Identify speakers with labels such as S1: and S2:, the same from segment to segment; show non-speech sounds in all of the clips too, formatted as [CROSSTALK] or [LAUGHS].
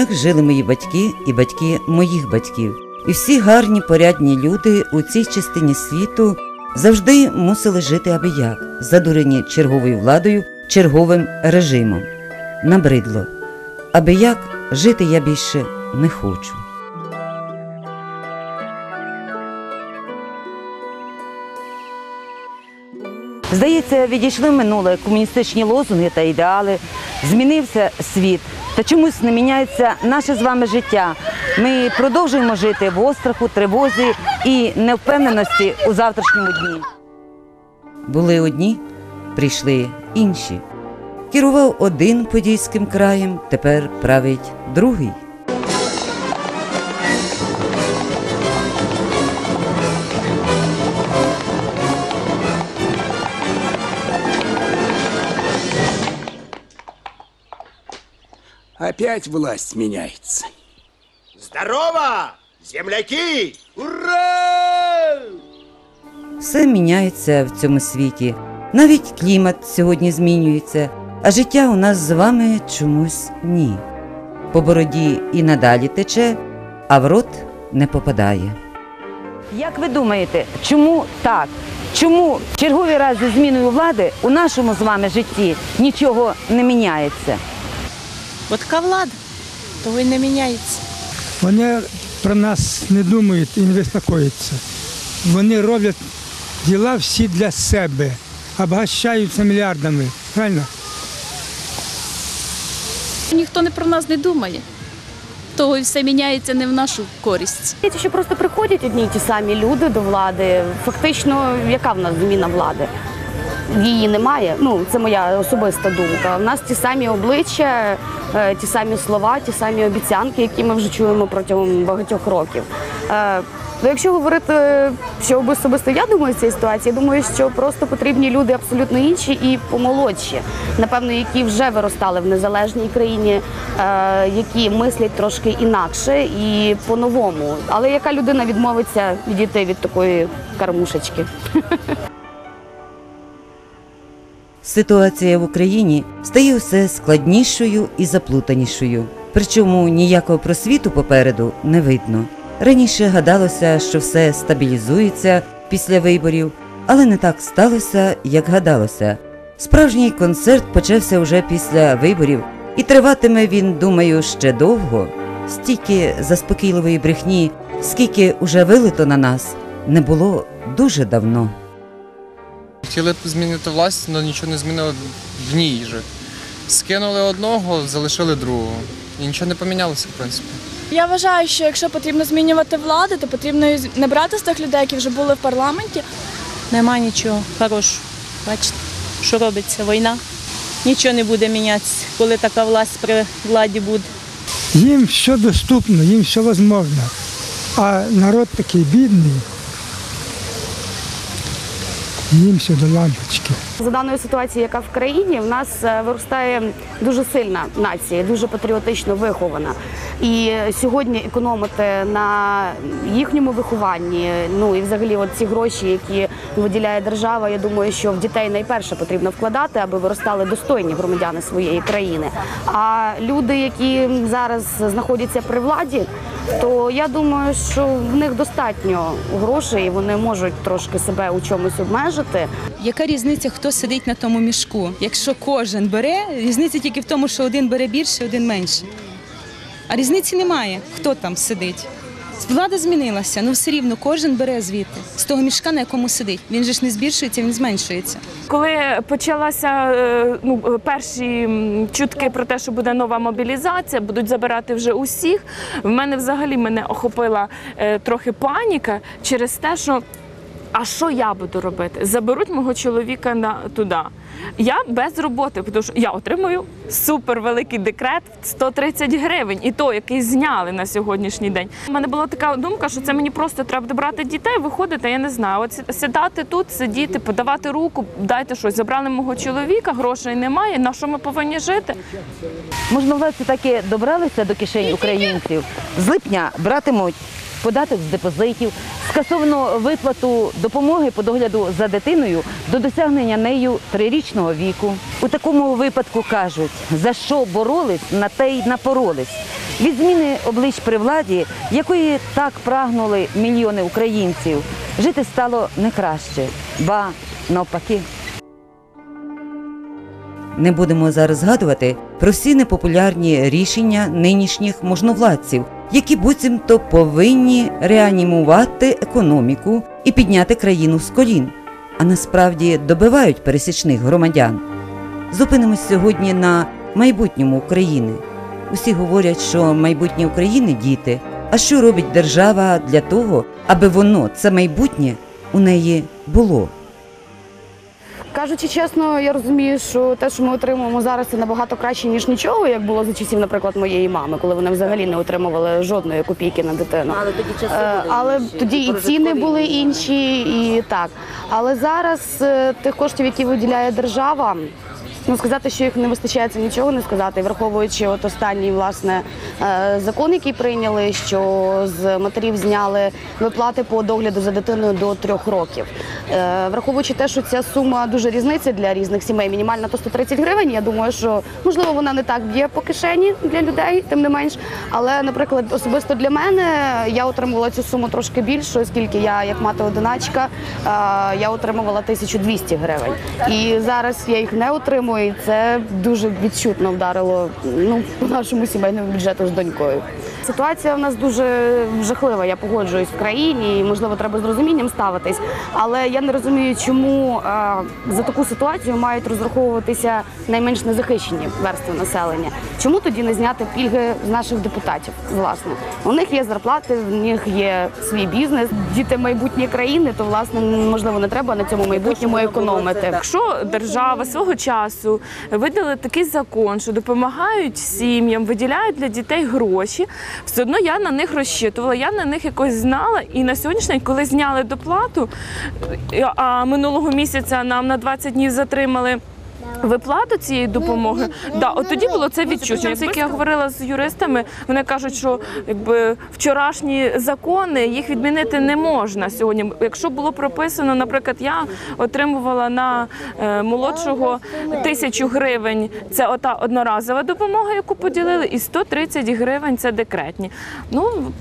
S1: як жили мої батьки і батьки моїх батьків. І всі гарні порядні люди у цій частині світу завжди мусили жити аби як, задурені черговою владою, черговим режимом. Набридло. Аби як жити я більше не хочу. Здається, відійшли минуле комуністичні лозунги та ідеали, змінився світ. Та чомусь не міняється наше з вами життя. Ми продовжуємо жити в остраху, тривозі і невпевненості у завтрашньому дні. Були одні, прийшли інші. Керував один подільським краєм, тепер править другий.
S2: Опять власть меняется.
S3: Здорово, земляки! Ура!
S1: Все міняється в цьому світі. Навіть клімат сьогодні змінюється, а життя у нас з вами чомусь ні. По бороді і надалі тече, а в рот не попадає. Як ви думаєте, чому так? Чому черговий раз зі зміною влади у нашому з вами житті нічого не міняється?
S4: От така влада, того й не міняється.
S5: Вони про нас не думають і не безпокояться. Вони роблять діла всі для себе, обгащаються мільярдами. Правильно?
S4: Ніхто не про нас не думає. Того і все міняється не в нашу користь.
S6: Що просто приходять одні й ті самі люди до влади. Фактично, яка в нас зміна влади? Її немає. Ну, це моя особиста думка. У нас ті самі обличчя, е, ті самі слова, ті самі обіцянки, які ми вже чуємо протягом багатьох років. Е, Ну, якщо говорити, що особисто я думаю цієї ситуації, я думаю, що просто потрібні люди абсолютно інші і помолодші, напевно, які вже виростали в незалежній країні, е, які мислять трошки інакше і по-новому. Але яка людина відмовиться відійти від такої кармушечки? [LAUGHS]
S1: Ситуація в Україні стає все складнішою і заплутанішою. Причому ніякого просвіту попереду не видно. Раніше гадалося, що все стабілізується після виборів, але не так сталося, як гадалося. Справжній концерт почався вже після виборів, і триватиме він, думаю, ще довго. Стільки заспокійливої брехні, скільки уже вилито на нас, не було дуже давно.
S7: Хотіли б змінити власть, але нічого не змінило в ній же. Скинули одного, залишили другого. І нічого не помінялося, в принципі.
S8: Я вважаю, що якщо потрібно змінювати владу, то потрібно не брати з тих людей, які вже були в парламенті.
S4: Нема нічого хорошого. Бачите, що робиться війна. Нічого не буде мінятися, коли така власть при владі буде.
S5: Їм все доступно, їм все можливо. А народ такий бідний. Все до лампочки.
S6: За даною ситуацією, яка в країні, в нас е, виростає дуже сильна нація, дуже патріотично вихована. І сьогодні економити на їхньому вихованні, ну і взагалі, ці гроші, які виділяє держава, я думаю, що в дітей найперше потрібно вкладати, аби виростали достойні громадяни своєї країни. А люди, які зараз знаходяться при владі, то я думаю, що в них достатньо грошей, і вони можуть трошки себе у чомусь обмежити.
S9: Яка різниця, хто сидить на тому мішку? Якщо кожен бере, різниця тільки в тому, що один бере більше, один менше. А різниці немає, хто там сидить. Влада змінилася, але все рівно кожен бере звідти з того мішка, на якому сидить. Він же ж не збільшується, він зменшується.
S8: Коли почалася е, ну, е, перші чутки про те, що буде нова мобілізація, будуть забирати вже усіх. В мене взагалі мене охопила е, трохи паніка через те, що. А що я буду робити? Заберуть мого чоловіка на туди. Я без роботи, тому що я отримую супер великий декрет в 130 гривень, і то, який зняли на сьогоднішній день. У мене була така думка, що це мені просто треба буде брати дітей, виходити. Я не знаю. От сідати тут, сидіти, подавати руку, дайте щось. Забрали мого чоловіка, грошей немає. На що ми повинні жити?
S1: Можновладці таки добралися до кишень українців. З липня братимуть податок з депозитів, скасовано виплату допомоги по догляду за дитиною до досягнення нею трирічного віку. У такому випадку кажуть, за що боролись, на те й напоролись. Від зміни облич при владі, якої так прагнули мільйони українців, жити стало не краще, ба навпаки. Не будемо зараз згадувати про всі непопулярні рішення нинішніх можновладців, які буцімто повинні реанімувати економіку і підняти країну з колін, а насправді добивають пересічних громадян. Зупинимось сьогодні на майбутньому України. Усі говорять, що майбутнє України діти. А що робить держава для того, аби воно, це майбутнє, у неї було?
S6: Кажучи чесно, я розумію, що те, що ми отримуємо зараз, це набагато краще ніж нічого, як було за часів, наприклад, моєї мами, коли вони взагалі не отримували жодної копійки на дитину.
S1: Але тоді часи
S6: Е,
S1: були
S6: але
S1: інші,
S6: тоді і ціни були
S1: інші.
S6: і так. Але зараз е, тих коштів, які виділяє держава. Ну, сказати, що їх не вистачає, це нічого не сказати. Враховуючи от останній власне е, закон, який прийняли, що з матерів зняли виплати по догляду за дитиною до трьох років. Е, Враховуючи те, що ця сума дуже різниця для різних сімей, мінімальна то 130 гривень. Я думаю, що можливо вона не так б'є по кишені для людей, тим не менш. Але, наприклад, особисто для мене я отримувала цю суму трошки більше, оскільки я, як мати одиначка, е, я отримувала 1200 гривень. І зараз я їх не отримую, і це дуже відчутно вдарило ну, по нашому сімейному бюджету з донькою. Ситуація в нас дуже жахлива. Я погоджуюсь в країні, і можливо треба з розумінням ставитись. Але я не розумію, чому е, за таку ситуацію мають розраховуватися найменш незахищені верстви населення. Чому тоді не зняти пільги з наших депутатів? Власне, у них є зарплати, в них є свій бізнес. Діти майбутнє країни, то власне можливо не треба на цьому майбутньому економити.
S8: Якщо держава свого часу видала такий закон, що допомагають сім'ям, виділяють для дітей гроші, все одно я на них розчитувала, я на них якось знала. І на сьогоднішній день, коли зняли доплату, а минулого місяця нам на 20 днів затримали. Виплату цієї допомоги, да, от тоді було це відчуття. Як я говорила з юристами, вони кажуть, що якби вчорашні закони їх відмінити не можна сьогодні. Якщо було прописано, наприклад, я отримувала на е, молодшого тисячу гривень. Це ота одноразова допомога, яку поділили, і 130 гривень це декретні. Ну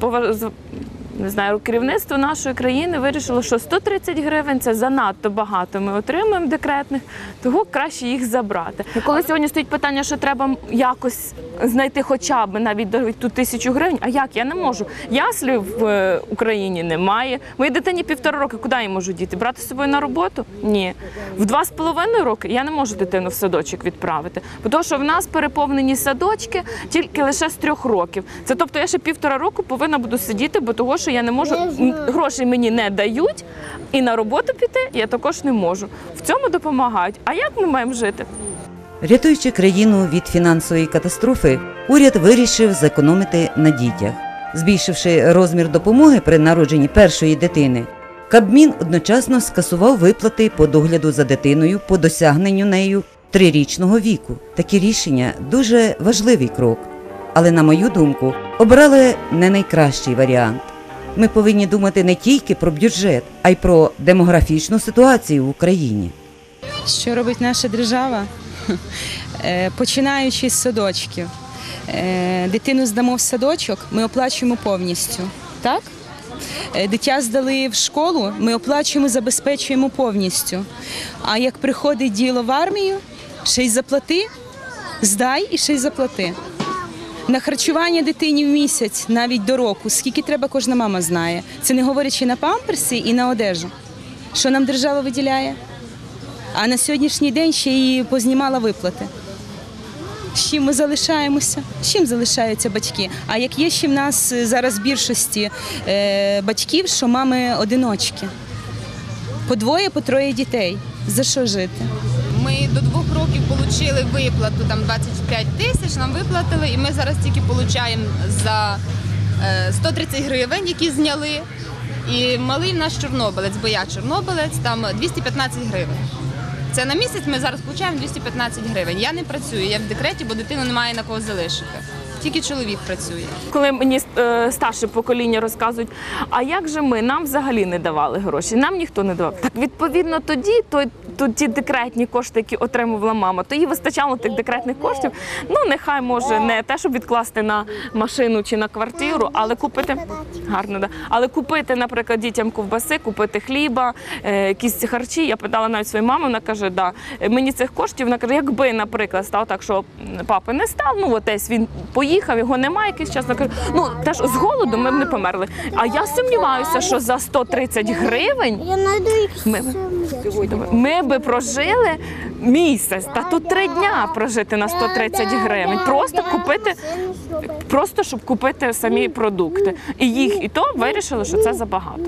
S8: не знаю, керівництво нашої країни вирішило, що 130 гривень це занадто багато. Ми отримуємо декретних, того краще їх забрати. Коли сьогодні стоїть питання, що треба якось знайти хоча б навіть навіть ту тисячу гривень, а як я не можу? Яслі в е, Україні немає. Моїй дитині півтора роки. Куди я можу діти? Брати з собою на роботу? Ні. В два з половиною роки я не можу дитину в садочок відправити. Тому що в нас переповнені садочки тільки лише з трьох років. Це тобто я ще півтора року повинна буду сидіти, бо того, що я не можу грошей мені не дають, і на роботу піти я також не можу. В цьому допомагають. А як ми маємо жити?
S1: Рятуючи країну від фінансової катастрофи, уряд вирішив зекономити на дітях, збільшивши розмір допомоги при народженні першої дитини. Кабмін одночасно скасував виплати по догляду за дитиною по досягненню нею трирічного віку. Такі рішення дуже важливий крок. Але, на мою думку, обрали не найкращий варіант. Ми повинні думати не тільки про бюджет, а й про демографічну ситуацію в Україні.
S9: Що робить наша держава? [LAUGHS] Е, Починаючи з садочків. Е, Дитину здамо в садочок, ми оплачуємо повністю. Так? Е, Дитя здали в школу, ми оплачуємо, забезпечуємо повністю. А як приходить діло в армію, ще й заплати, здай і ще й заплати. На харчування дитині в місяць, навіть до року, скільки треба, кожна мама знає. Це не говорячи на памперси і на одежу. Що нам держава виділяє? А на сьогоднішній день ще й познімала виплати. З чим ми залишаємося? З чим залишаються батьки? А як є ще в нас е, зараз в більшості е, батьків, що мами одиночки? По двоє, по троє дітей. За що жити?
S2: Ми до двох років отримали виплату там 25 тисяч. Нам виплатили, і ми зараз тільки отримуємо за е, 130 гривень, які зняли. І малий наш чорнобилець, бо я чорнобилець, там 215 гривень. Це на місяць ми зараз отримуємо 215 гривень. Я не працюю, я в декреті, бо дитину немає на кого залишити. Тільки чоловік працює.
S8: Коли мені е, старше покоління розказують, а як же ми? Нам взагалі не давали гроші, нам ніхто не давав. Так відповідно тоді, то, то ті декретні кошти, які отримувала мама, то їй вистачало тих декретних коштів. Ну нехай може не те, щоб відкласти на машину чи на квартиру, але купити гарно, да. Але купити, наприклад, дітям ковбаси, купити хліба, е, якісь харчі. Я питала навіть своїй мамі, вона каже, да, мені цих коштів, вона каже, якби, наприклад, став так, що папи не став, ну от десь він поїхав, його немає якийсь час. Вона ну теж з голоду ми б не померли. А я сумніваюся, що за 130 гривень ми, ми би прожили місяць, та тут три дня прожити на 130 гривень. Просто купити, просто щоб купити самі продукти. І їх і то вирішили, що це забагато.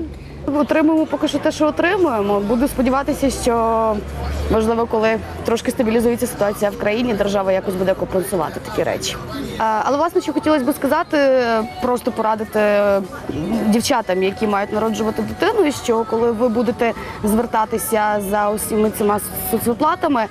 S6: Отримуємо поки що те, що отримуємо. Буду сподіватися, що можливо, коли трошки стабілізується ситуація в країні, держава якось буде компенсувати такі речі. Але власне, що хотілося б сказати, просто порадити дівчатам, які мають народжувати дитину, що коли ви будете звертатися за усіми цими соцвиплатами,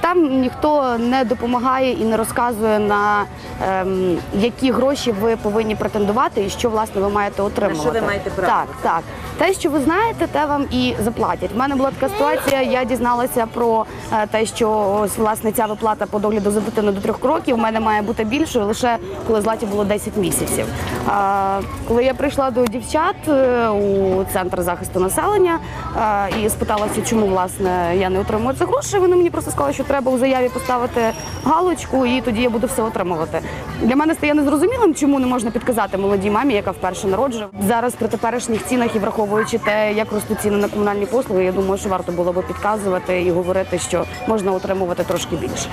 S6: там ніхто не допомагає і не розказує на ем, які гроші ви повинні претендувати і що власне ви маєте отримувати.
S1: ви маєте право.
S6: Так, так. Те, що ви знаєте, те вам і заплатять. У мене була така ситуація. Я дізналася про е, те, що ось власне ця виплата по догляду за дитиною до трьох років. У мене має бути більшою лише коли златі було 10 місяців. Коли я прийшла до дівчат е, у центр захисту населення е, і спиталася, чому власне я не отримую цих грошей, вони мені просто сказали, що треба у заяві поставити галочку, і тоді я буду все отримувати. Для мене стає незрозумілим, чому не можна підказати молодій мамі, яка вперше народжує. Зараз при теперішніх цінах і враховуючи те, як ростуть ціни на комунальні послуги, я думаю, що варто було би підказувати і говорити, що можна отримувати трошки більше.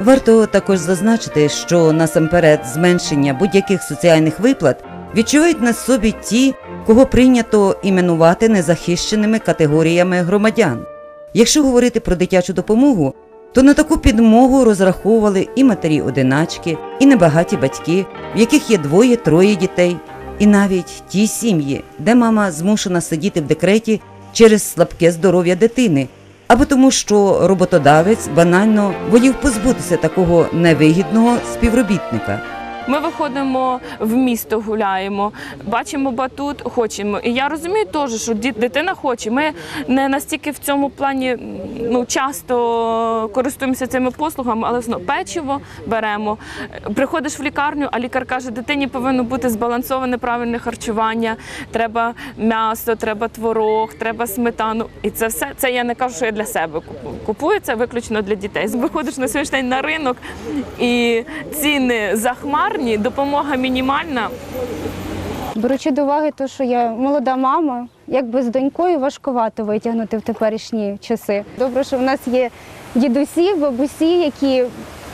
S1: Варто також зазначити, що насамперед зменшення будь-яких соціальних виплат відчувають на собі ті, кого прийнято іменувати незахищеними категоріями громадян. Якщо говорити про дитячу допомогу, то на таку підмогу розраховували і матері-одиначки, і небагаті батьки, в яких є двоє-троє дітей, і навіть ті сім'ї, де мама змушена сидіти в декреті через слабке здоров'я дитини, або тому, що роботодавець банально волів позбутися такого невигідного співробітника.
S8: Ми виходимо в місто, гуляємо, бачимо батут, хочемо. І я розумію теж, що дитина хоче. Ми не настільки в цьому плані ну, часто користуємося цими послугами, але знову печиво беремо. Приходиш в лікарню, а лікар каже, дитині повинно бути збалансоване правильне харчування. Треба м'ясо, треба творог, треба сметану. І це все це я не кажу, що я для себе купую. Купую це виключно для дітей. Виходиш на сьогоднішній день на ринок і ціни захмарні, допомога мінімальна.
S10: Беручи до уваги те, що я молода мама, якби з донькою важкувато витягнути в теперішні часи. Добре, що в нас є дідусі, бабусі, які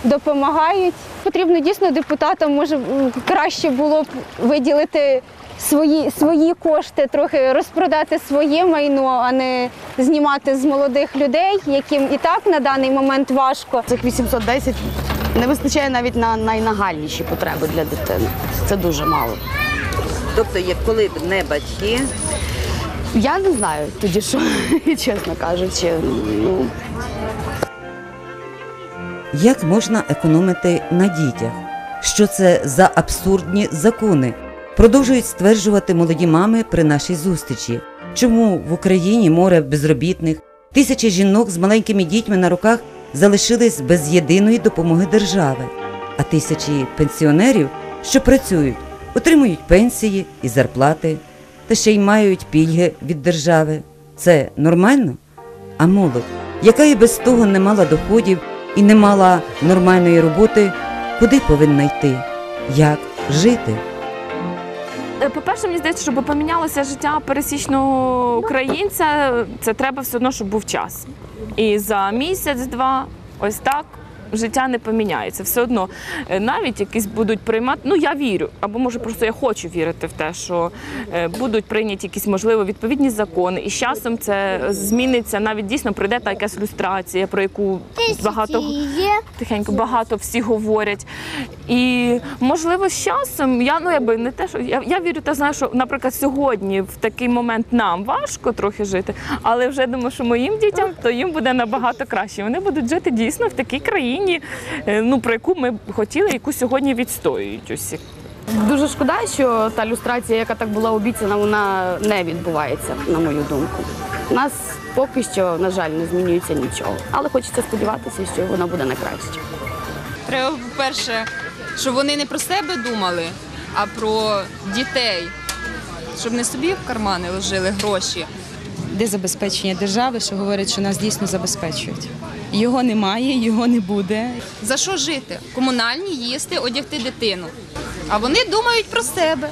S10: допомагають. Потрібно дійсно депутатам, може краще було б виділити свої, свої кошти, трохи розпродати своє майно, а не знімати з молодих людей, яким і так на даний момент важко.
S6: Цих 810 не вистачає навіть на найнагальніші потреби для дитини. Це дуже мало.
S1: Тобто, як коли б не батьки,
S6: Я не знаю тоді, що [LAUGHS] чесно кажучи. Ну
S1: Як можна економити на дітях? Що це за абсурдні закони? Продовжують стверджувати молоді мами при нашій зустрічі. Чому в Україні море безробітних, тисячі жінок з маленькими дітьми на руках залишились без єдиної допомоги держави, а тисячі пенсіонерів, що працюють, отримують пенсії і зарплати, та ще й мають пільги від держави. Це нормально? А молодь, яка і без того не мала доходів і не мала нормальної роботи, куди повинна йти? Як жити?
S8: Е, По-перше, мені здається, щоб помінялося життя пересічного українця, це треба все одно, щоб був час. І за місяць-два, ось так. Життя не поміняється. Все одно е, навіть якісь будуть приймати. Ну я вірю, або може просто я хочу вірити в те, що е, будуть прийняті якісь можливо відповідні закони, і з часом це зміниться. Навіть дійсно прийде та якась люстрація, про яку багато тихенько багато всі говорять. І можливо, з часом я ну якби не те, що я, я вірю та знаю, що, наприклад, сьогодні в такий момент нам важко трохи жити, але вже думаю, що моїм дітям то їм буде набагато краще. Вони будуть жити дійсно в такій країні. Україні, е, ну про яку ми б хотіли, яку сьогодні відстоюють усі.
S6: Дуже шкода, що та люстрація, яка так була обіцяна, вона не відбувається, на мою думку. У нас поки що, на жаль, не змінюється нічого. Але хочеться сподіватися, що воно буде на краще.
S2: Треба, по-перше, щоб вони не про себе думали, а про дітей. Щоб не собі в кармани ложили гроші,
S9: Де забезпечення держави, що говорять, що нас дійсно забезпечують. Його немає, його не буде.
S2: За що жити? Комунальні їсти, одягти дитину. А вони думають про себе.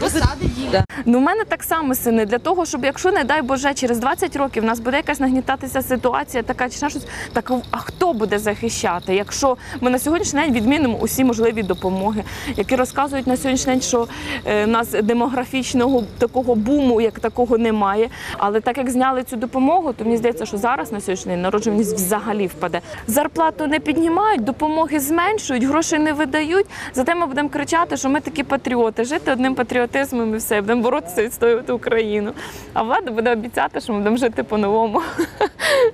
S2: Посади дітей.
S8: Ну, у мене так само сини для того, щоб якщо не дай Боже, через 20 років в нас буде якась нагнітатися ситуація, така чи щось, так а хто буде захищати? Якщо ми на сьогоднішній день відмінимо усі можливі допомоги, які розказують на сьогоднішній день, що е, в нас демографічного такого буму, як такого немає. Але так як зняли цю допомогу, то мені здається, що зараз на сьогоднішній день народжуваність взагалі впаде. Зарплату не піднімають, допомоги зменшують, грошей не видають. Зате ми будемо кричати, що ми такі патріоти, жити одним патріотизмом і все, будемо боротися і відстоювати Україну. А влада буде обіцяти, що ми будемо жити по-новому. [LAUGHS]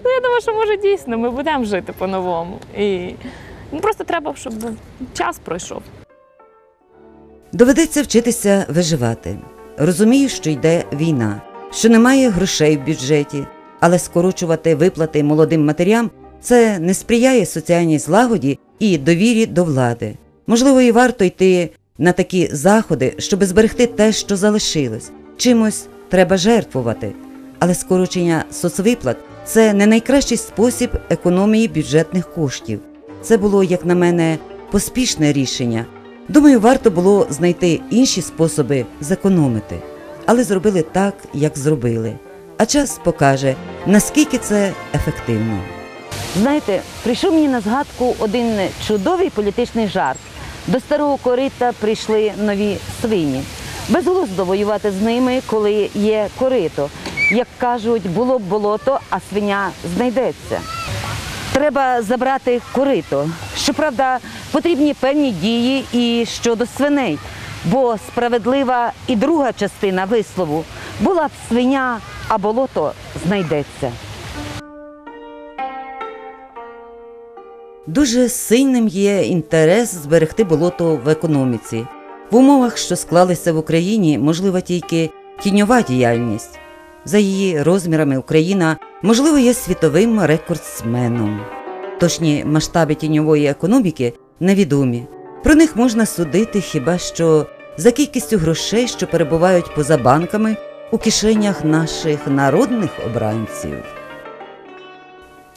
S8: Ну, я думаю, що може дійсно ми будемо жити по-новому. І ну, просто треба, щоб час пройшов.
S1: Доведеться вчитися виживати. Розумію, що йде війна, що немає грошей в бюджеті, але скорочувати виплати молодим матерям це не сприяє соціальній злагоді і довірі до влади. Можливо, і варто йти на такі заходи, щоб зберегти те, що залишилось. Чимось треба жертвувати. Але скорочення соцвиплат це не найкращий спосіб економії бюджетних коштів. Це було, як на мене, поспішне рішення. Думаю, варто було знайти інші способи зекономити, але зробили так, як зробили. А час покаже, наскільки це ефективно.
S11: Знаєте, прийшов мені на згадку один чудовий політичний жарт. До старого корита прийшли нові свині. Безглуздо воювати з ними, коли є корито. Як кажуть, було б болото, а свиня знайдеться. Треба забрати корито. Щоправда, потрібні певні дії і щодо свиней, бо справедлива і друга частина вислову була б свиня, а болото знайдеться.
S1: Дуже сильним є інтерес зберегти болото в економіці. В умовах, що склалися в Україні, можлива тільки тіньова діяльність. За її розмірами Україна, можливо, є світовим рекордсменом. Точні масштаби тіньової економіки невідомі. Про них можна судити хіба що за кількістю грошей, що перебувають поза банками у кишенях наших народних обранців.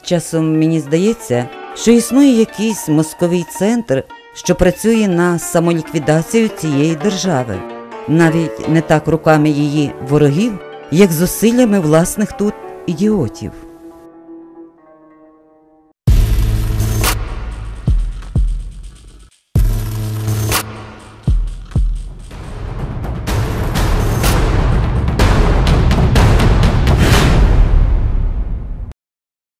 S1: Часом мені здається, що існує якийсь мозковий центр, що працює на самоліквідацію цієї держави, навіть не так руками її ворогів, як зусиллями власних тут ідіотів.